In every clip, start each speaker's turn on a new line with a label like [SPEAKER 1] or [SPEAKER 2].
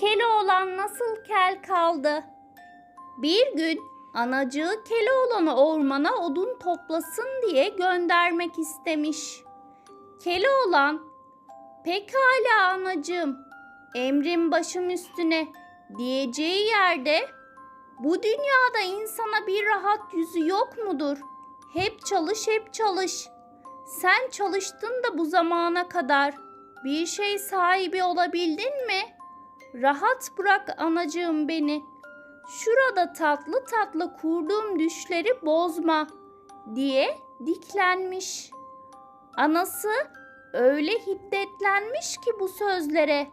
[SPEAKER 1] Keloğlan nasıl kel kaldı? Bir gün anacığı Keloğlan'ı ormana odun toplasın diye göndermek istemiş. Keloğlan, pekala anacığım, emrin başım üstüne diyeceği yerde bu dünyada insana bir rahat yüzü yok mudur? Hep çalış hep çalış. Sen çalıştın da bu zamana kadar bir şey sahibi olabildin mi? Rahat bırak anacığım beni. Şurada tatlı tatlı kurduğum düşleri bozma diye diklenmiş. Anası öyle hiddetlenmiş ki bu sözlere.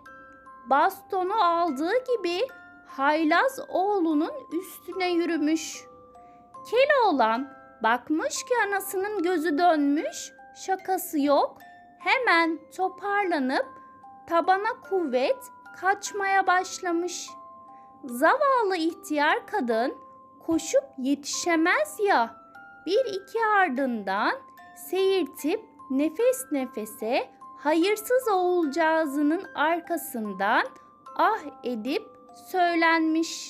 [SPEAKER 1] Bastonu aldığı gibi haylaz oğlunun üstüne yürümüş. Keloğlan bakmış ki anasının gözü dönmüş, şakası yok. Hemen toparlanıp tabana kuvvet kaçmaya başlamış. Zavallı ihtiyar kadın koşup yetişemez ya. Bir iki ardından seyirtip nefes nefese hayırsız oğulcağızının arkasından ah edip söylenmiş.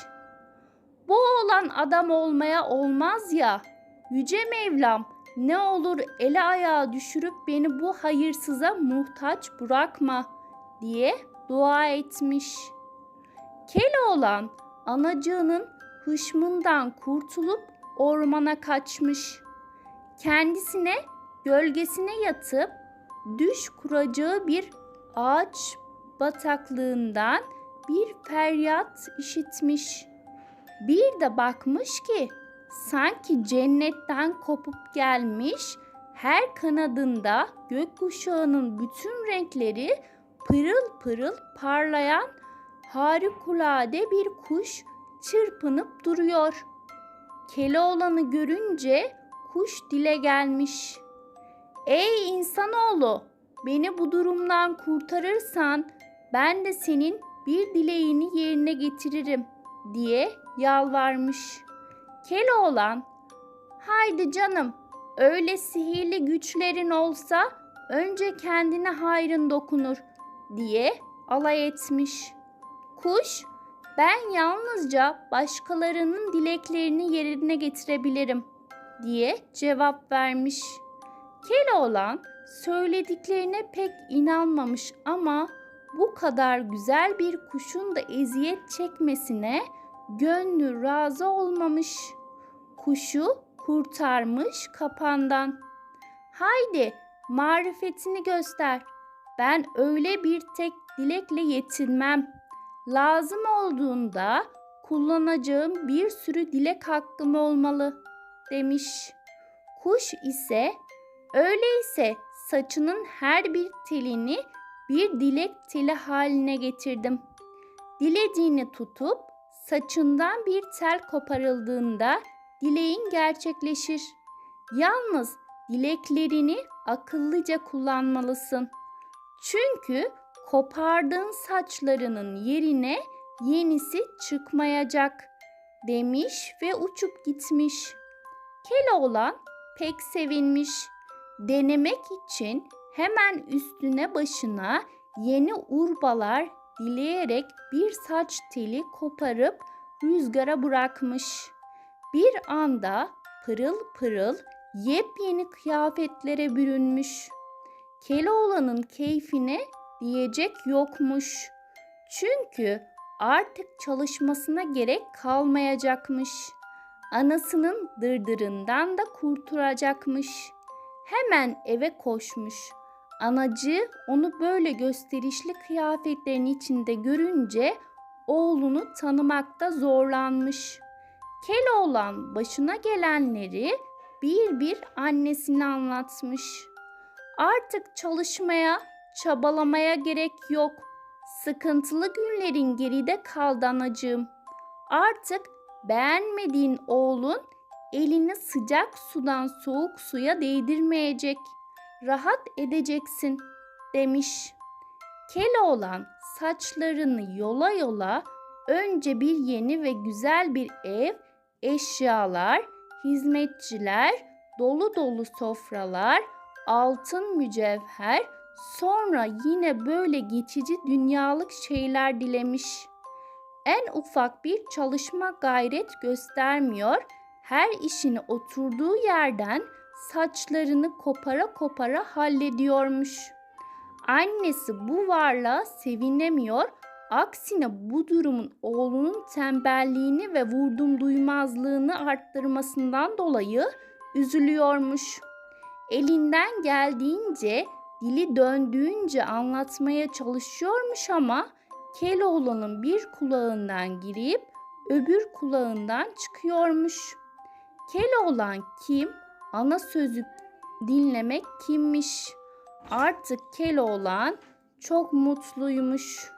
[SPEAKER 1] Bu oğlan adam olmaya olmaz ya. Yüce Mevlam ne olur ele ayağı düşürüp beni bu hayırsıza muhtaç bırakma diye dua etmiş. Keloğlan anacığının hışmından kurtulup ormana kaçmış. Kendisine gölgesine yatıp düş kuracağı bir ağaç bataklığından bir feryat işitmiş. Bir de bakmış ki sanki cennetten kopup gelmiş her kanadında gökkuşağının bütün renkleri pırıl pırıl parlayan harikulade bir kuş çırpınıp duruyor. Keloğlan'ı görünce kuş dile gelmiş. Ey insanoğlu, beni bu durumdan kurtarırsan ben de senin bir dileğini yerine getiririm diye yalvarmış. Keloğlan, haydi canım öyle sihirli güçlerin olsa önce kendine hayrın dokunur diye alay etmiş. Kuş, ben yalnızca başkalarının dileklerini yerine getirebilirim diye cevap vermiş. Keloğlan söylediklerine pek inanmamış ama bu kadar güzel bir kuşun da eziyet çekmesine gönlü razı olmamış. Kuşu kurtarmış kapandan. Haydi marifetini göster. Ben öyle bir tek dilekle yetinmem. Lazım olduğunda kullanacağım bir sürü dilek hakkım olmalı demiş. Kuş ise öyleyse saçının her bir telini bir dilek teli haline getirdim. Dilediğini tutup saçından bir tel koparıldığında dileğin gerçekleşir. Yalnız dileklerini akıllıca kullanmalısın. Çünkü kopardığın saçlarının yerine yenisi çıkmayacak demiş ve uçup gitmiş. Keloğlan pek sevinmiş. Denemek için hemen üstüne başına yeni urbalar dileyerek bir saç teli koparıp rüzgara bırakmış. Bir anda pırıl pırıl yepyeni kıyafetlere bürünmüş. Keloğlan'ın keyfine diyecek yokmuş. Çünkü artık çalışmasına gerek kalmayacakmış. Anasının dırdırından da kurtulacakmış. Hemen eve koşmuş. Anacı onu böyle gösterişli kıyafetlerin içinde görünce oğlunu tanımakta zorlanmış. Keloğlan başına gelenleri bir bir annesine anlatmış. Artık çalışmaya, çabalamaya gerek yok. Sıkıntılı günlerin geride kaldı anacığım. Artık beğenmediğin oğlun elini sıcak sudan soğuk suya değdirmeyecek. Rahat edeceksin demiş. Keloğlan saçlarını yola yola önce bir yeni ve güzel bir ev, eşyalar, hizmetçiler, dolu dolu sofralar, altın mücevher, sonra yine böyle geçici dünyalık şeyler dilemiş. en ufak bir çalışma gayret göstermiyor. Her işini oturduğu yerden saçlarını kopara kopara hallediyormuş. Annesi bu varlığa sevinemiyor. Aksine bu durumun oğlunun tembelliğini ve vurdum duymazlığını arttırmasından dolayı üzülüyormuş. Elinden geldiğince, dili döndüğünce anlatmaya çalışıyormuş ama Keloğlan'ın bir kulağından girip öbür kulağından çıkıyormuş. Keloğlan kim? Ana sözü dinlemek kimmiş? Artık Keloğlan çok mutluymuş.